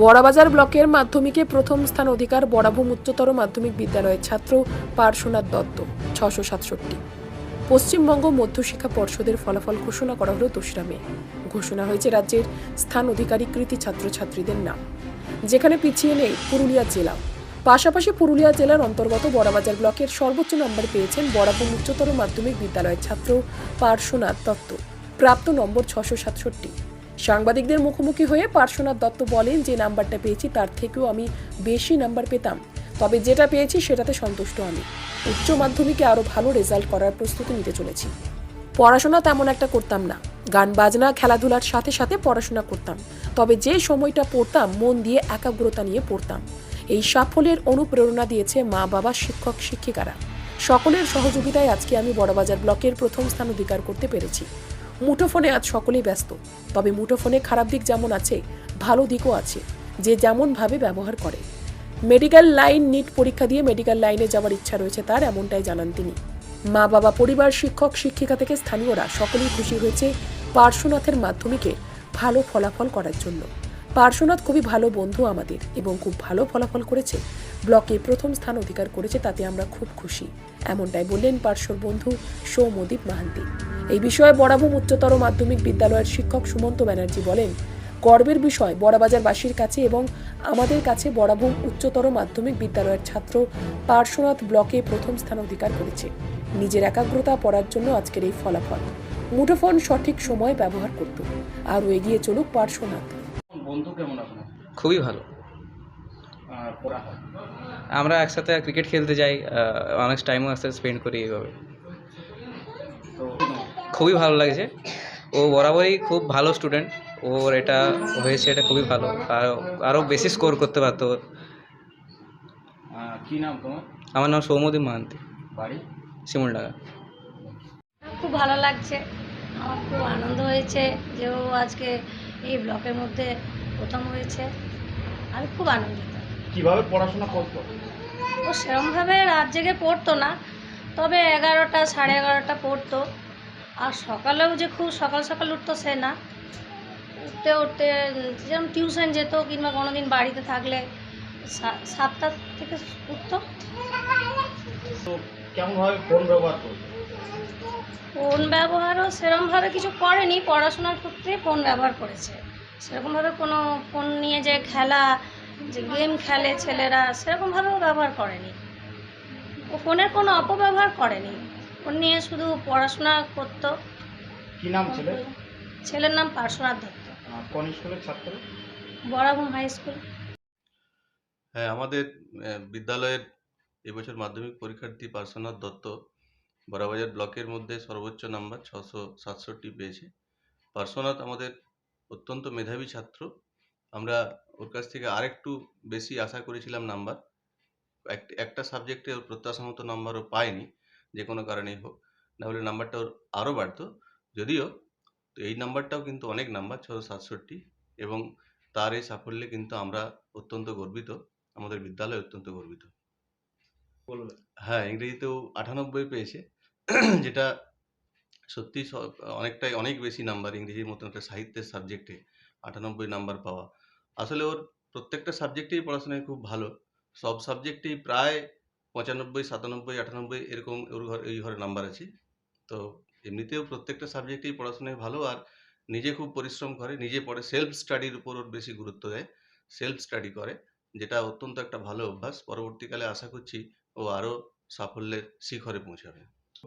বড়াবাজার ব্লকের মাধ্যমিকে প্রথম স্থান অধিকার বরাভূম উচ্চতর মাধ্যমিক বিদ্যালয়ের ছাত্র পার্শ্বনাথ দত্ত, ছশো সাতষট্টি। পশ্চিমবঙ্গ মধ্যশিক্ষা পর্ষদের ফলাফল ঘোষণা করা হলো দোসরা মে। ঘোষণা হয়েছে রাজ্যের স্থান অধিকারী কৃতি ছাত্রছাত্রীদের নাম। যেখানে পিছিয়ে নেই পুরুলিয়া জেলা। পাশাপাশি পুরুলিয়া জেলার অন্তর্গত বড়াবাজার ব্লকের সর্বোচ্চ নম্বর পেয়েছেন বরাভূম উচ্চতর মাধ্যমিক বিদ্যালয়ের ছাত্র পার্শ্বনাথ দত্ত। প্রাপ্ত নম্বর ছশো সাতষট্টি। সাংবাদিকদের মুখোমুখি হয়ে পার্শ্বনাথ দত্ত বলেন, যে নাম্বারটা পেয়েছি তার থেকেও আমি বেশি নাম্বার পেতাম। তবে যেটা পেয়েছি সেটাতে সন্তুষ্ট আমি। উচ্চ মাধ্যমিকে আরও ভালো রেজাল্ট করার প্রস্তুতি নিতে চলেছি। পড়াশোনা তেমন একটা করতাম না। গান, বাজনা, খেলাধুলার সাথে সাথে পড়াশোনা করতাম। তবে যে সময়টা পড়তাম, মন দিয়ে একাগ্রতা নিয়ে পড়তাম। এই সাফল্যের অনুপ্রেরণা দিয়েছে মা, বাবা, শিক্ষক, শিক্ষিকারা। সকলের সহযোগিতায় আজকে আমি বড়বাজার ব্লকের প্রথম স্থান অধিকার করতে পেরেছি। মুঠোফোনে আজ সকলেই ব্যস্ত। তবে মুঠোফোনে খারাপ দিক যেমন আছে, ভালো দিকও আছে, যে যেমনভাবে ব্যবহার করে। মেডিকেল লাইন নিট পরীক্ষা দিয়ে মেডিকেল লাইনে যাওয়ার ইচ্ছা রয়েছে তার, এমনটাই জানান তিনি। মা বাবা, পরিবার, শিক্ষক, শিক্ষিকা থেকে স্থানীয়রা সকলেই খুশি হয়েছে পার্শ্বনাথের মাধ্যমিকে ভালো ফলাফল করার জন্য। পার্শ্বনাথ খুবই ভালো বন্ধু আমাদের এবং খুব ভালো ফলাফল করেছে ব্লকে প্রথম স্থান অধিকার করেছে তাতে আমরা খুব খুশি। এমনটাই বললেন পার্শ্বর বন্ধু সৌমদীপ মাহান্তি। এই বিষয়ে বরাভূম উচ্চতর মাধ্যমিক বিদ্যালয়ের শিক্ষক সুমন্ত ব্যানার্জি বলেন গর্বের বিষয় বড়াবাজারবাসীর কাছে এবং আমাদের কাছে বরাভূম উচ্চতর মাধ্যমিক বিদ্যালয়ের ছাত্র পার্শ্বনাথ ব্লকে প্রথম স্থান অধিকার করেছে। নিজের একাগ্রতা পড়ার জন্য আজকের এই ফলাফল। মুঠোফোন সঠিক সময় ব্যবহার করত। আরও এগিয়ে চলুক পার্শ্বনাথ। বন্ধু কেমন আপনার? খুবই ভালো। হয় আমরা একসাথে ক্রিকেট খেলতে যাই অনেক টাইমও একসাথে স্পেন্ড করি এইভাবে। তো খুবই ভালো লাগছে। ও বরাবরই খুব ভালো স্টুডেন্ট ওর এটা হয়েছে এটা খুবই ভালো। আর আরও বেশি স্কোর করতে পারতো কি নাম তোমার? আমার নাম সৌমদীপ মাহান্তি। বাড়ি? শিমুলডাঙ্গা। খুব ভালো লাগছে। আমার খুব আনন্দ হয়েছে যে ও আজকে এই ব্লকের মধ্যে প্রথম হয়েছে। আমি খুব আনন্দিত। কীভাবে পড়াশোনা করতো? ও সেরমভাবে রাত জেগে পড়তো না তবে এগারোটা সাড়ে এগারোটা পড়তো। আর সকালেও যে খুব সকাল সকাল উঠতো সে না। উঠতে উঠতে যেরকম টিউশন যেত কিংবা কোনো দিন বাড়িতে থাকলে সাতটা থেকে উঠতো। কেমনভাবে ফোন ব্যবহার করতো? ফোন ব্যবহারও সেরকমভাবে কিছু করেনি পড়াশোনার ক্ষেত্রে ফোন ব্যবহার করেছে। সেরকমভাবে কোনো ফোন নিয়ে যে খেলা যে গেম খেলে ছেলেরা সেরকমভাবেও ব্যবহার করেনি। ও ফোনের কোনো অপব্যবহার করেনি। ফোন নিয়ে শুধু পড়াশোনা করতো। কি নাম ছেলে? ছেলের নাম পার্শ্বনাথ দত্ত। কোন স্কুলের ছাত্র? Barabhum high school. হ্যাঁ আমাদের বিদ্যালয়ের এবছর মাধ্যমিক পরীক্ষার্থী পার্শ্বনাথ দত্ত বড়াবাজার ব্লকের মধ্যে সর্বোচ্চ নাম্বার ছশো সাতষট্টি পেয়েছে। পার্শ্বনাথ আমাদের অত্যন্ত মেধাবী ছাত্র। আমরা ওর কাছ থেকে আরেকটু বেশি আশা করেছিলাম নাম্বার। এক- একটা সাবজেক্টে ওর প্রত্যাশা মতো নাম্বারও পায়নি যে কোনো কারণেই হোক। নাহলে নাম্বারটা ওর আরও বাড়তো। যদিও তো এই নাম্বারটাও কিন্তু অনেক নাম্বার ছশো সাতষট্টি এবং তার এই সাফল্যে কিন্তু আমরা অত্যন্ত গর্বিত। আমাদের বিদ্যালয় অত্যন্ত গর্বিত। হ্যাঁ ইংরেজিতেও আটানব্বই পেয়েছে যেটা সত্যি স- অনেকটাই অনেক বেশি নাম্বার ইংরেজির মতন একটা সাহিত্যের সাবজেক্টে আটানব্বই নাম্বার পাওয়া। আসলে ওর প্রত্যেকটা সাবজেক্টেই পড়াশোনায় খুব ভালো। সব সাবজেক্টেই প্রায় পঁচানব্বই সাতানব্বই আটানব্বই এরকম ওর ঘর এই ঘরে নাম্বার আছে। তো এমনিতেও প্রত্যেকটা সাবজেক্টেই পড়াশোনায় ভালো আর নিজে খুব পরিশ্রম করে নিজে পড়ে সেলফ স্টাডির উপর ওর বেশি গুরুত্ব দেয়। সেলফ স্টাডি করে যেটা অত্যন্ত একটা ভালো অভ্যাস। পরবর্তীকালে আশা করছি ও আরও সাফল্যের শিখরে পৌঁছাবে।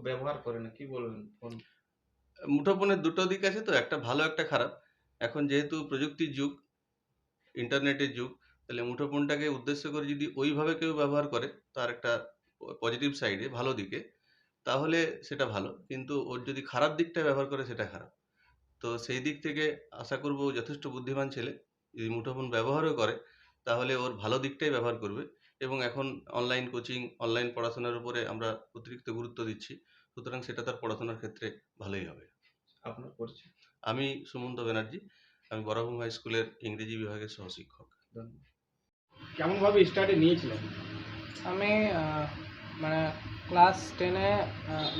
ব্যবহার করে না কি বলবেন ফোন মুঠোফোনের দুটো দিক আছে তো একটা ভালো একটা খারাপ। এখন যেহেতু প্রযুক্তির যুগ ইন্টারনেটের যুগ তাহলে মুঠোফোনটাকে উদ্দেশ্য করে যদি ওইভাবে কেউ ব্যবহার করে তার একটা পজিটিভ সাইডে ভালো দিকে তাহলে সেটা ভালো। কিন্তু ওর যদি খারাপ দিকটা ব্যবহার করে সেটা খারাপ। তো সেই দিক থেকে আশা করব যথেষ্ট বুদ্ধিমান ছেলে। যদি মুঠোফোন ব্যবহারও করে তাহলে ওর ভালো দিকটাই ব্যবহার করবে। এবং এখন অনলাইন কোচিং অনলাইন পড়াশোনার উপরে আমরা অতিরিক্ত গুরুত্ব দিচ্ছি। সুতরাং সেটা তার পড়াশোনার ক্ষেত্রে ভালোই হবে। আপনার পরিচয় আমি সুমন্ত ব্যানার্জি। আমি বরাভূম হাই স্কুলের ইংরেজি বিভাগের সহশিক্ষক। কেমনভাবে স্টাডি নিয়েছিলেন? আমি মানে ক্লাস টেনে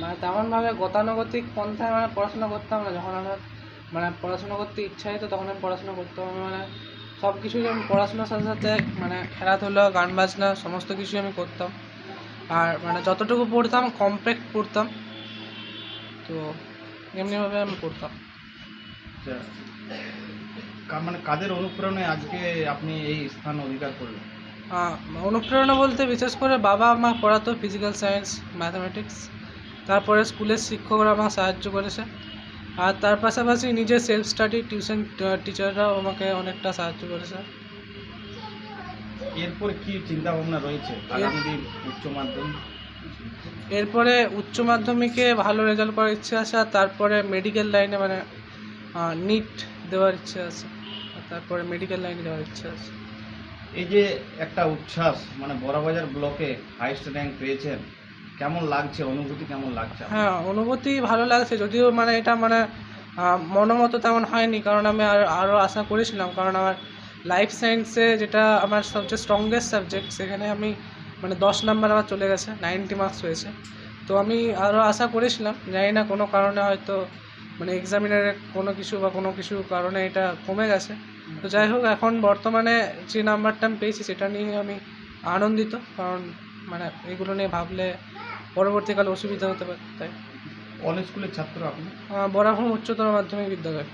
মানে তেমনভাবে গতানুগতিক পন্থায় মানে পড়াশোনা করতাম না। যখন আমার মানে পড়াশোনা করতে ইচ্ছা হতো তখন আমি পড়াশোনা করতাম। আমি মানে সব কিছুই আমি পড়াশোনার সাথে সাথে মানে খেলাধুলা গান বাজনা সমস্ত কিছুই আমি করতাম। আর মানে যতটুকু পড়তাম কমপ্লেক্ট পড়তাম। তো এমনিভাবে আমি পড়তাম। আচ্ছা, মানে কাদের অনুপ্রেরণায় আজকে আপনি এই স্থান অধিকার করলেন? অনুপ্রেরণা বলতে বিশেষ করে বাবা মা পড়াতো ফিজিক্যাল সায়েন্স ম্যাথামেটিক্স তারপরে স্কুলের শিক্ষকরা আমার সাহায্য করেছে। আর তার পাশাপাশি নিজের সেলফ স্টাডি টিউশন টিচাররাও আমাকে অনেকটা সাহায্য করেছে। এরপর কি চিন্তা ভাবনা রয়েছে আগামী উচ্চ মাধ্যমিক? এরপরে উচ্চ মাধ্যমিকে ভালো রেজাল্ট করার ইচ্ছে আছে আর তারপরে মেডিকেল লাইনে মানে নিট দেওয়ার ইচ্ছে আছে। তারপরে মেডিকেল লাইনে দেওয়ার ইচ্ছে আছে। এই যে একটা উচ্ছ্বাস মানে বড়বাজার ব্লকে হাইস্ট র্যাঙ্ক পেয়েছেন কেমন লাগছে? অনুভূতি কেমন লাগছে হ্যাঁ অনুভূতি ভালো লাগছে। যদিও মানে এটা মানে মনোমতো তেমন হয়নি কারণ আমি আর আরও আশা করেছিলাম কারণ আমার লাইফ সায়েন্সে যেটা আমার সবচেয়ে স্ট্রংগেস্ট সাবজেক্ট সেখানে আমি মানে দশ নাম্বার আমার চলে গেছে নাইনটি মার্কস হয়েছে। তো আমি আরও আশা করেছিলাম জানি না কোনো কারণে হয়তো মানে এক্সামিনারের কোনো কিছু বা কোনো কিছু কারণে এটা কমে গেছে। তো যাই হোক এখন বর্তমানে যে নাম্বারটা আমি পেয়েছি সেটা নিয়ে আমি আনন্দিত কারণ মানে এগুলো নিয়ে ভাবলে পরবর্তীকালে অসুবিধা হতে পারে তাই। কলেজ স্কুলের ছাত্র আপনি? বরাভূম উচ্চতর মাধ্যমিক বিদ্যালয়।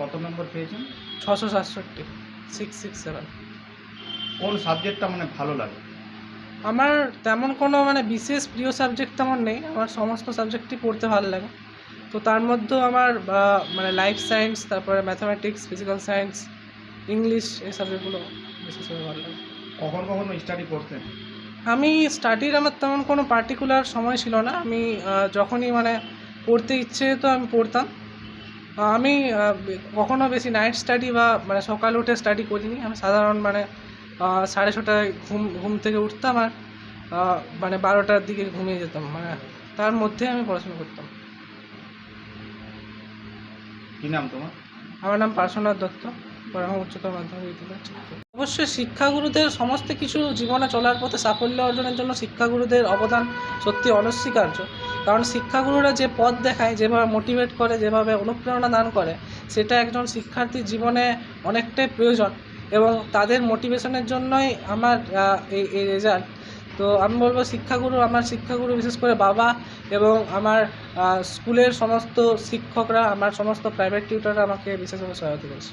কত নম্বর পেয়েছেন? ছশো সাতষট্টি সিক্স সিক্স সেভেন কোন সাবজেক্টটা মানে ভালো লাগে? আমার তেমন কোনো মানে বিশেষ প্রিয় সাবজেক্ট তেমন নেই আমার সমস্ত সাবজেক্টই পড়তে ভালো লাগে। তো তার মধ্যেও আমার মানে লাইফ সায়েন্স তারপরে ম্যাথামেটিক্স ফিজিক্যাল সায়েন্স ইংলিশ এই সাবজেক্টগুলো বিশেষভাবে ভালো লাগে। কখন কখন স্টাডি করতেন? আমি স্টাডির আমার তেমন কোনো পার্টিকুলার সময় ছিল না। আমি যখনই মানে পড়তে ইচ্ছে তো আমি পড়তাম। আমি কখনো বেশি নাইট স্টাডি বা মানে সকালে উঠে স্টাডি করিনি। আমি সাধারণ মানে সাড়ে ছটায় ঘুম ঘুম থেকে উঠতাম আর মানে বারোটার দিকে ঘুমিয়ে যেতাম। মানে তার মধ্যে আমি পড়াশোনা করতাম। কি নাম তোমার? আমার নাম পার্শ্বনাথ দত্ত। বরাহ উচ্চতর মাধ্যমিক অবশ্যই শিক্ষাগুরুদের সমস্ত কিছু জীবনে চলার পথে সাফল্য অর্জনের জন্য শিক্ষাগুরুদের অবদান সত্যি অনস্বীকার্য। কারণ শিক্ষাগুরুরা যে পথ দেখায়, যেভাবে মোটিভেট করে, যেভাবে অনুপ্রেরণা দান করে, সেটা একজন শিক্ষার্থীর জীবনে অনেকটাই প্রয়োজন এবং তাদের মোটিভেশনের জন্যই আমার এই এই রেজাল্ট তো আমি বলব শিক্ষাগুরু, আমার শিক্ষাগুরু বিশেষ করে বাবা এবং আমার স্কুলের সমস্ত শিক্ষকরা, আমার সমস্ত প্রাইভেট টিউটাররা আমাকে বিশেষভাবে সহায়তা করেছে।